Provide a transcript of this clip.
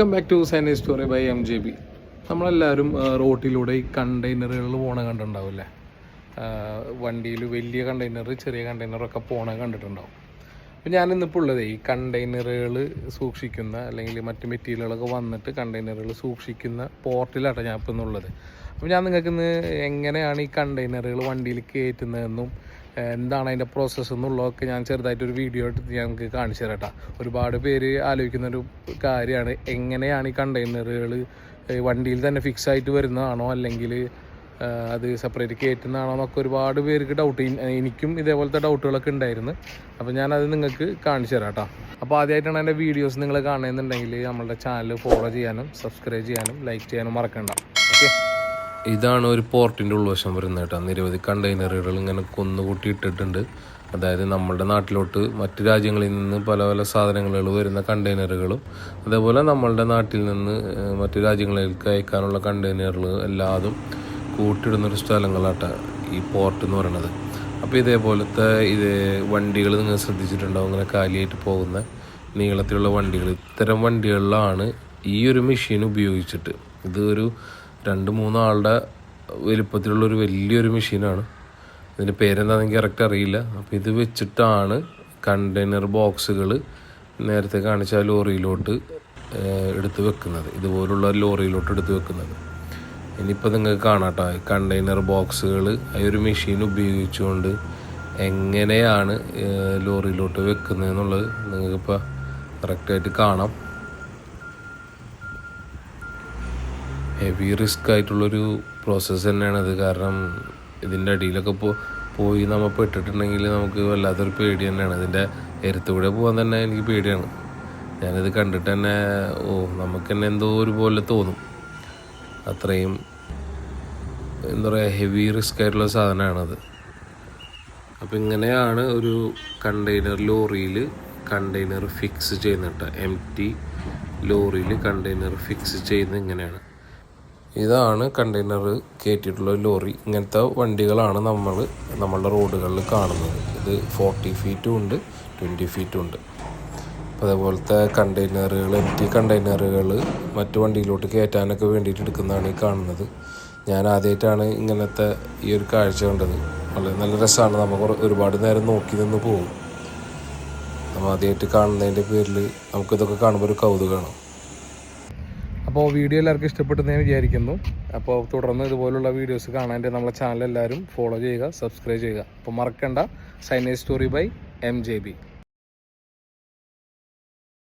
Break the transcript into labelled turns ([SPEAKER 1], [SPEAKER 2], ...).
[SPEAKER 1] Welcome back to signage story by M J B നമ്മളെല്ലാവരും റോട്ടിലൂടെ ഈ കണ്ടെയ്നറുകൾ പോണ കണ്ടിട്ടുണ്ടാവില്ലേ? വണ്ടിയിൽ വലിയ കണ്ടെയ്നർ ചെറിയ കണ്ടെയ്നറൊക്കെ പോണ കണ്ടിട്ടുണ്ടാവും. അപ്പോൾ ഞാൻ ഇന്നിപ്പോൾ ഉള്ളത് ഈ കണ്ടെയ്നറുകൾ സൂക്ഷിക്കുന്ന അല്ലെങ്കിൽ മറ്റ് മെറ്റീരിയലുകളൊക്കെ വന്നിട്ട് കണ്ടെയ്നറുകൾ സൂക്ഷിക്കുന്ന പോർട്ടിലാണ് ഞാൻ ഇപ്പോൾ ഇന്നുള്ളത് അപ്പോൾ ഞാൻ നിങ്ങൾക്ക് ഇന്ന് എങ്ങനെയാണ് ഈ കണ്ടെയ്നറുകൾ വണ്ടിയിൽ കയറ്റുന്നതെന്നും എന്താണ് അതിന്റെ പ്രോസസ്സ് എന്നുള്ളതൊക്കെ ഞാൻ ചെറുതായിട്ടൊരു വീഡിയോ എടുത്ത് ഞങ്ങൾക്ക് കാണിച്ചു തരാം ട്ടോ. ഒരുപാട് പേര് ആലോചിക്കുന്ന ഒരു കാര്യമാണ്. എങ്ങനെയാണ് ഈ കണ്ടെയ്നറുകൾ വണ്ടിയിൽ തന്നെ ഫിക്സ് ആയിട്ട് വരുന്നതാണോ? അല്ലെങ്കിൽ അത് സെപ്പറേറ്റ് കയറ്റുന്നതാണോ എന്നൊക്കെ ഒരുപാട് പേർക്ക് ഡൗട്ട് എനിക്കും ഇതേപോലത്തെ ഡൗട്ടുകളൊക്കെ ഉണ്ടായിരുന്നു. അപ്പോൾ ഞാനത് നിങ്ങൾക്ക് കാണിച്ചു തരാം കേട്ടോ. അപ്പോൾ ആദ്യമായിട്ടാണ് എന്റെ വീഡിയോസ് നിങ്ങൾ കാണുന്നുണ്ടെങ്കിൽ നമ്മളുടെ ചാനൽ ഫോളോ ചെയ്യാനും സബ്സ്ക്രൈബ് ചെയ്യാനും ലൈക്ക് ചെയ്യാനും മറക്കണ്ട. ഓക്കെ ഇതാണ് ഒരു പോർട്ടിന്റെ ഉൾവശം വരുന്നത് കേട്ടോ. നിരവധി കണ്ടെയ്നറുകൾ ഇങ്ങനെ കൊന്നുകൂട്ടി ഇട്ടിട്ടുണ്ട് അതായത് നമ്മുടെ നാട്ടിലോട്ട് മറ്റു രാജ്യങ്ങളിൽ നിന്ന് പല പല സാധനങ്ങൾ വരുന്ന കണ്ടെയ്നറുകളും അതേപോലെ നമ്മളുടെ നാട്ടിൽ നിന്ന് മറ്റു രാജ്യങ്ങളിലേക്ക് അയക്കാനുള്ള കണ്ടെയ്നറുകൾ എല്ലാതും കൂട്ടിയിടുന്നൊരു സ്ഥലങ്ങളാട്ട ഈ പോർട്ട് എന്ന് പറയുന്നത് അപ്പോൾ ഇതേപോലത്തെ ഇത് വണ്ടികൾ നിങ്ങൾ ശ്രദ്ധിച്ചിട്ടുണ്ടാവും ഇങ്ങനെ കാലിയായിട്ട് പോകുന്ന നീളത്തിലുള്ള വണ്ടികൾ. ഇത്തരം വണ്ടികളിലാണ് ഈ ഒരു മെഷീൻ ഉപയോഗിച്ചിട്ട്. ഇത് ഒരു രണ്ട് മൂന്നാളുടെ വലിപ്പത്തിലുള്ള ഒരു വലിയൊരു മെഷീനാണ്. ഇതിന്റെ പേരെന്താണെന്ന് കറക്റ്റ് അറിയില്ല. അപ്പോൾ ഇത് വെച്ചിട്ടാണ് കണ്ടെയ്നർ ബോക്സുകൾ നേരത്തെ കാണിച്ച ലോറിയിലോട്ട് എടുത്ത് വെക്കുന്നത്. ഇതുപോലുള്ള ലോറിയിലോട്ട് എടുത്ത് വെക്കുന്നത്. ഇനിയിപ്പോൾ നിങ്ങൾക്ക് കാണാട്ടോ. കണ്ടെയ്നർ ബോക്സുകൾ ഈ ഒരു മെഷീൻ ഉപയോഗിച്ചുകൊണ്ട് എങ്ങനെയാണ് ലോറിയിലോട്ട് വെക്കുന്നത് എന്നുള്ളത് നിങ്ങൾക്കിപ്പോൾ കറക്റ്റായിട്ട് കാണാം. ഹെവി റിസ്ക് ആയിട്ടുള്ളൊരു പ്രോസസ്സ് തന്നെയാണ് അത്. കാരണം ഇതിന്റെ അടിയിലൊക്കെ പോ പോയി നമ്മൾ പെട്ടിട്ടുണ്ടെങ്കിൽ നമുക്ക് വല്ലാത്തൊരു പേടി തന്നെയാണ്. ഇതിന്റെ എരുത്തുകൂടെ പോകാൻ തന്നെ എനിക്ക് പേടിയാണ്. ഞാനിത് കണ്ടിട്ട് തന്നെ ഓ നമുക്ക് തന്നെ എന്തോ ഒരു പോലെ തോന്നും. അത്രയും എന്താ പറയുക ഹെവി റിസ്ക് ആയിട്ടുള്ള സാധനമാണത് അപ്പം ഇങ്ങനെയാണ് ഒരു കണ്ടെയ്നർ ലോറിയിൽ കണ്ടെയ്നർ ഫിക്സ് ചെയ്യുന്നിട്ട് എം ടി ലോറിയിൽ കണ്ടെയ്നർ ഫിക്സ് ചെയ്യുന്നത് ഇങ്ങനെയാണ്. ഇതാണ് കണ്ടെയ്നർ കയറ്റിയിട്ടുള്ള ലോറി. ഇങ്ങനത്തെ വണ്ടികളാണ് നമ്മൾ നമ്മളുടെ റോഡുകളിൽ കാണുന്നത്. ഇത് ഫോർട്ടി ഫീറ്റും ഉണ്ട് ട്വന്റി ഫീറ്റും ഉണ്ട്. അതേപോലത്തെ കണ്ടെയ്നറുകൾ എം കണ്ടെയ്നറുകൾ മറ്റു വണ്ടിയിലോട്ട് കയറ്റാനൊക്കെ വേണ്ടിയിട്ട് എടുക്കുന്നതാണ് ഈ കാണുന്നത്. ഞാൻ ആദ്യമായിട്ടാണ് ഇങ്ങനത്തെ ഈ ഒരു കാഴ്ച കണ്ടത്. വളരെ നല്ല രസമാണ് നമുക്ക് ഒരുപാട് നേരം നോക്കി നിന്ന് പോകും. നമ്മൾ ആദ്യമായിട്ട് കാണുന്നതിന്റെ പേരിൽ നമുക്കിതൊക്കെ കാണുമ്പോൾ ഒരു കൗതുകമാണ് അപ്പോൾ വീഡിയോ എല്ലാവർക്കും ഇഷ്ടപ്പെട്ടെന്ന് ഞാൻ വിചാരിക്കുന്നു. അപ്പോൾ തുടർന്ന് ഇതുപോലുള്ള വീഡിയോസ് കാണാൻ നമ്മളെ ചാനൽ എല്ലാവരും ഫോളോ ചെയ്യുക സബ്സ്ക്രൈബ് ചെയ്യുക. അപ്പോൾ മറക്കണ്ട. Signage story by M J B